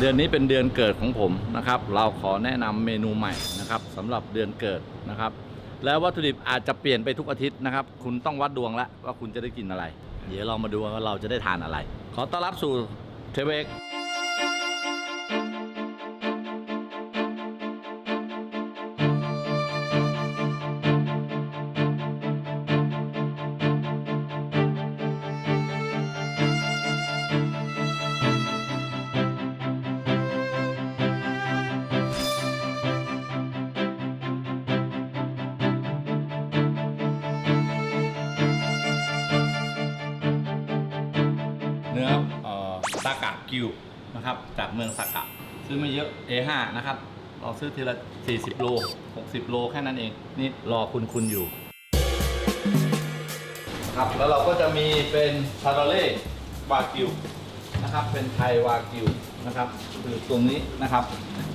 เดือนนี้เป็นเดือนเกิดของผมนะครับ เราขอแนะนำเมนูใหม่นะครับสำหรับเดือนเกิดนะครับ แล้ววัตถุดิบอาจจะเปลี่ยนไปทุกอาทิตย์นะครับ คุณต้องวัดดวงแล้วว่าคุณจะได้กินอะไร เดี๋ยวเรามาดูว่าเราจะได้ทานอะไร ขอต้อนรับสู่เทเวก อซากะกิวนะครับจากเมืองซากะ ซื้อไม่เยอะ A5 นะครับ เราซื้อทีละ 40 โล 60 โลแค่นั้นเอง นี่รอคุณคุณอยู่ครับแล้วเราก็จะมีเป็นชาโรเล่วากิวนะครับ เป็นไทยวากิวนะครับคือตรงนี้นะครับ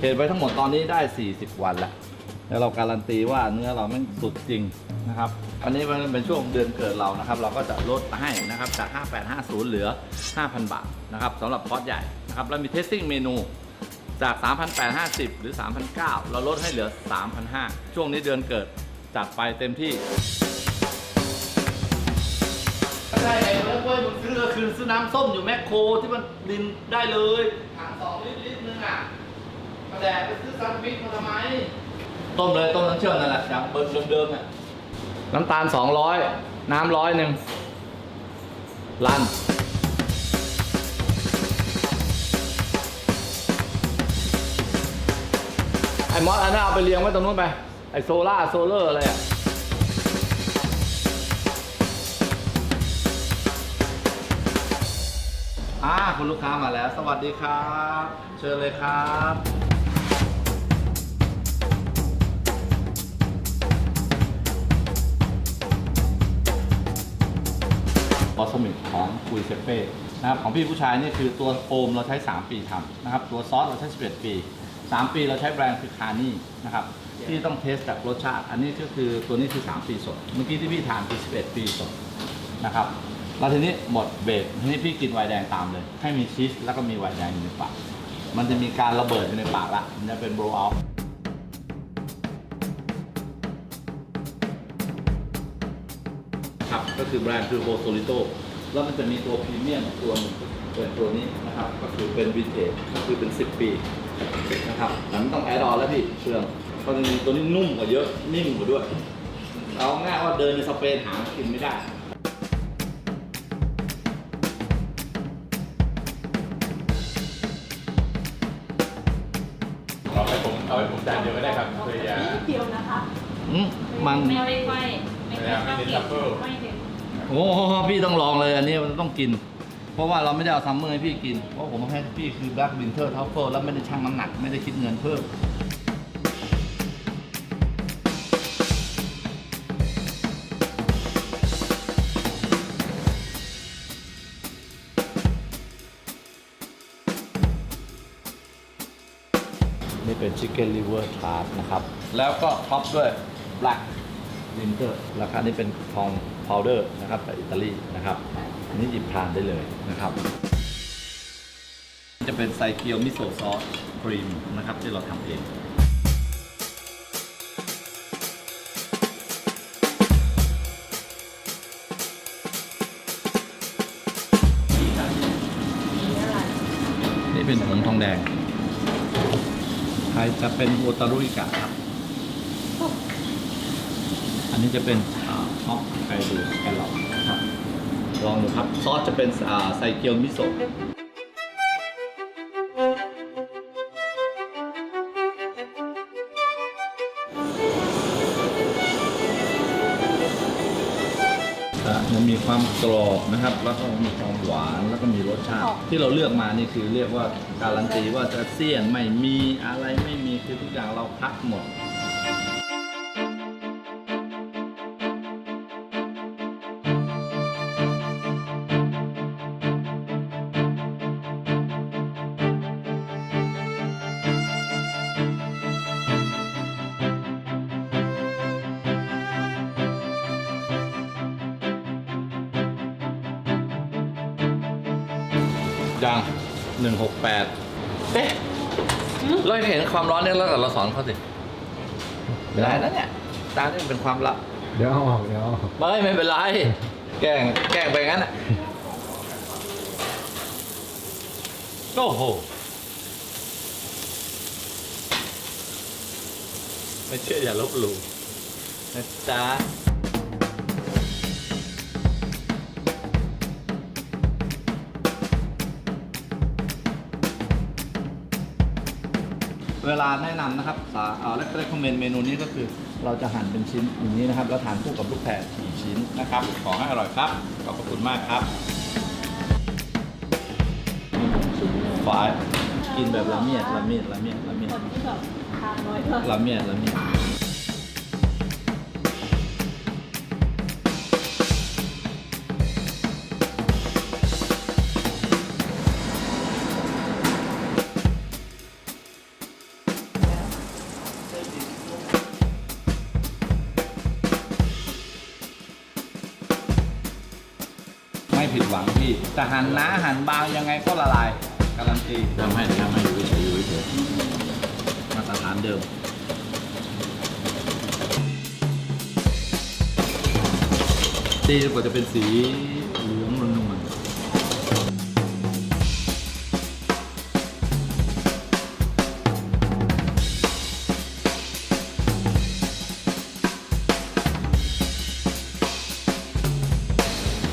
เห็นไปทั้งหมดตอนนี้ได้ 40 วันแล้ว แล้วเราการันตีว่าเนื้อเราแม่งสุดจริงนะครับ อันนี้มันเป็นช่วงเดือนเกิดเรานะครับ เราก็จะลดให้นะครับจาก 5850 เหลือ 5,000 บาทนะครับสำหรับคอร์สใหญ่นะครับแล้วมีเทสติ้งเมนูจาก 3,850 หรือ 3,900 เราลดให้เหลือ 3,500 ช่วงนี้เดือนเกิดจัดไปเต็มที่ใช่ไอ้เว้ยเว้ยมึงซื้อก็คือซื้อน้ำส้มอยู่แมคโครที่มันดินได้เลยถังสองลิตรลิตรนึงอะกระแดดไปซื้อซันมิกมาทำไม ต้มเลยต้มน้ำเชื่อมนั่นแหละอย่างเบิร์เดิมๆน่ะน้ำตาล 200 น้ำร้อยหนึ่งลันไอ้มอสอันนั้นเอาไปเรียงไว้ตรงนู้นไป ไอ้โซล่าโซเลอร์อะไรอะอ่าคุณลูกค้ามาแล้ว สวัสดีครับ เชิญเลยครับ อสมิกของคุยเซเป้นะครับของพี่ผู้ชายนี่คือตัวโฟมเราใช้ 3 ปีทำนะครับ ตัวซอสเราใช้ 11 ปี 3 ปีเราใช้แบรนด์คือคานี่นะครับที่ต้องเทสจากรสชาติ อันนี้ก็คือตัวนี้คือ 3 ปีสด เมื่อกี้ที่พี่ทานคือ 11 ปีสดนะครับแล้วทีนี้หมดเบรกทีนี้พี่กินไวน์แดงตามเลย ให้มีชีสแล้วก็มีไวน์แดงอยู่ในปาก มันจะมีการระเบิดอยู่ในปากละมันจะเป็นโบรเอาท์ ก็คือแบรนด์คือโ o โซลิโตแล้วมันจะมีตัวพรีเมียมตัวหนึงเป็นตัวนี้นะครับ ก็คือเป็นวินเทจก็คือเป็น 10 ปีนะครับหลังต้องแอดออนแล้วพี่เชื่องเพราะจริงๆตัวนี้นุ่มกว่าเยอะนิ่มกว่าด้วยเอาง่ายว่าเดินในสเปนหากินไม่ได้เอาไปผมเอาไปผมจานเดียวก็ได้ครับเพื่อจะเดียวนะคะ อืมมันไม่เอาเล็กไว้ไม่ไม่เอาไม่ได้ truffle ไม่ถึง โอ้โหพี่ต้องลองเลยอันนี้มันต้องกิน เพราะว่าเราไม่ได้เอาซัมเมอร์ให้พี่กิน เพราะผมให้พี่คือ Black Winter Truffle แล้วไม่ได้ชั่งน้ำหนักไม่ได้คิดเงินเพิ่มนี่เป็น Chicken Liver Tart นะครับ แล้วก็ท็อปด้วย Black Winter ราคานี้เป็นทองพาวเดอร์นะครับจากอิตาลีนะครับอันนี้หยิบทานได้เลยนะครับ จะเป็นไซเกียวมิโซะซอสครีมนะครับที่เราทำเองนี่เป็นผงทองแดงใครจะเป็นโอตารุอิกะครับ อันนี้จะเป็นฮอกไกดูแกลลอนนะครับลองดูครับซอสจะเป็นอ่าไซเกียวมิโซะอะมันมีความกรอบนะครับ แล้วก็มีความหวานแล้วก็มีรสชาติ ที่เราเลือกมานี่คือเรียกว่าการันตีว่าจะเสี่ยนไม่มีอะไรไม่มีคือทุกอย่างเราคัดหมด ยัง168เอ๊ะเราเห็นความร้อนเนี่ยแล้วแต่เราสอนเขาสิไม่ได้นะเนี่ยตาเนี่ยเป็นความลับเดี๋ยวเอาออกเดี๋ยวเอาออกไม่ไม่เป็นไร แกล้งแกล้งไปงั้นอะโอ้โหไม่เชื่ออย่าลบหลู่นะจ๊ะ เวลาแนะนำนะครับสาเอ่อและเคอมเมนเมนูนี้ก็คือเราจะหั่นเป็นชิ้นอย่างนี้นะครับ แล้วทานคู่กับลูกแพรสี่ชิ้นนะครับ ขอให้อร่อยครับ ขอบพระคุณมากครับฝายกินแบบละเมียดละเมียดละเมียดละเมียดคนที่แบบทานน้อยก็ละเมียดละเมียด หวังพี่แต่หั่นหนาหั่นบางยังไงก็ละลายการันตีทำให้ทำให้อยู่เฉยอยู่เฉยมาตรฐานเดิมตีกว่าจะเป็นสี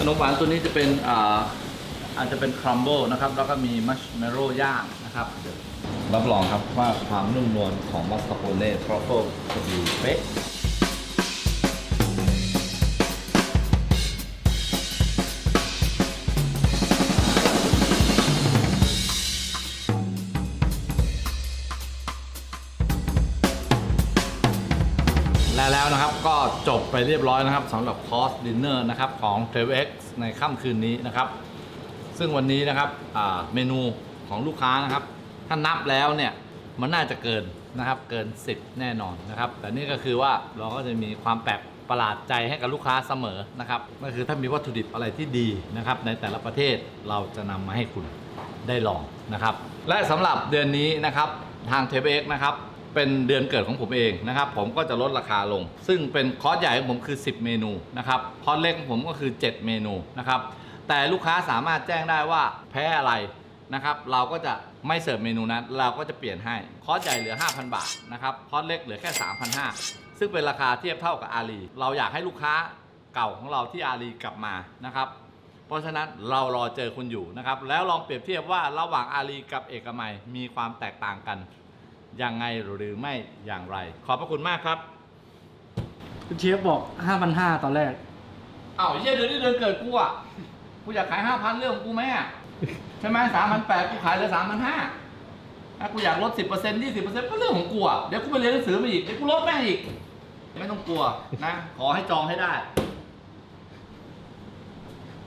นมหวานตัวนี้จะเป็นอ่าอาจจะเป็นครัมเบิลนะครับ แล้วก็มีมัชเมโรย่างนะครับ รับรองครับว่าความนุ่มนวลของมัสคาโปเน่ทรัฟเฟิลจะดีเป๊ะ และแล้วนะครับก็จบไปเรียบร้อยนะครับสำหรับคอร์สดินเนอร์นะครับของ t r a v e x ในค่ำคืนนี้นะครับ ซึ่งวันนี้นะครับเมนูของลูกค้านะครับ ถ้านับแล้วเนี่ยมันน่าจะเกินนะครับเกิน 10 แน่นอนนะครับ แต่นี่ก็คือว่าเราก็จะมีความแปลกประหลาดใจให้กับลูกค้าเสมอนะครับก็คือถ้ามีวัตถุดิบอะไรที่ดีนะครับ ในแต่ละประเทศเราจะนำมาให้คุณได้ลองนะครับ และสำหรับเดือนนี้นะครับทางเทปเอ็กนะครับ เป็นเดือนเกิดของผมเองนะครับ ผมก็จะลดราคาลง ซึ่งเป็นคอร์สใหญ่ของผมคือ 10 เมนูนะครับคอร์สเล็กของผมก็คือ 7 เมนูนะครับแต่ลูกค้าสามารถแจ้งได้ว่าแพ้อะไรนะครับ เราก็จะไม่เสิร์ฟเมนูนั้น เราก็จะเปลี่ยนให้คอร์สใหญ่เหลือ 5,000 บาทนะครับคอร์สเล็กเหลือแค่ 3,500 ซึ่งเป็นราคาเทียบเท่ากับอาลีเราอยากให้ลูกค้าเก่าของเราที่อาลีกลับมานะครับเพราะฉะนั้นเรารอเจอคุณอยู่นะครับ แล้วลองเปรียบเทียบว่าระหว่างอาลีกับเอกมัยมีความแตกต่างกัน ยังไงหรือไม่อย่างไร ขอบพระคุณมากครับคุณเชฟบอก5,500ตอนแรก อ้าวเยี่ยเดือนนี้เดือนเกิดกูอะ กูอยากขายห้าพันเรื่องของกูไหมอะ ใช่ไหมสามพันแปดกูขายเหลือสามพันห้าถ้ากูอยากลดสิบเปอร์เซ็นต์ยี่สิบเปอร์เซ็นต์ก็เรื่องของกูอะ เดี๋ยวกูไปเรียนหนังสือมาอีก เดี๋ยวกูลดแม่งอีก ไม่ต้องกลัวนะ ขอให้จองให้ได้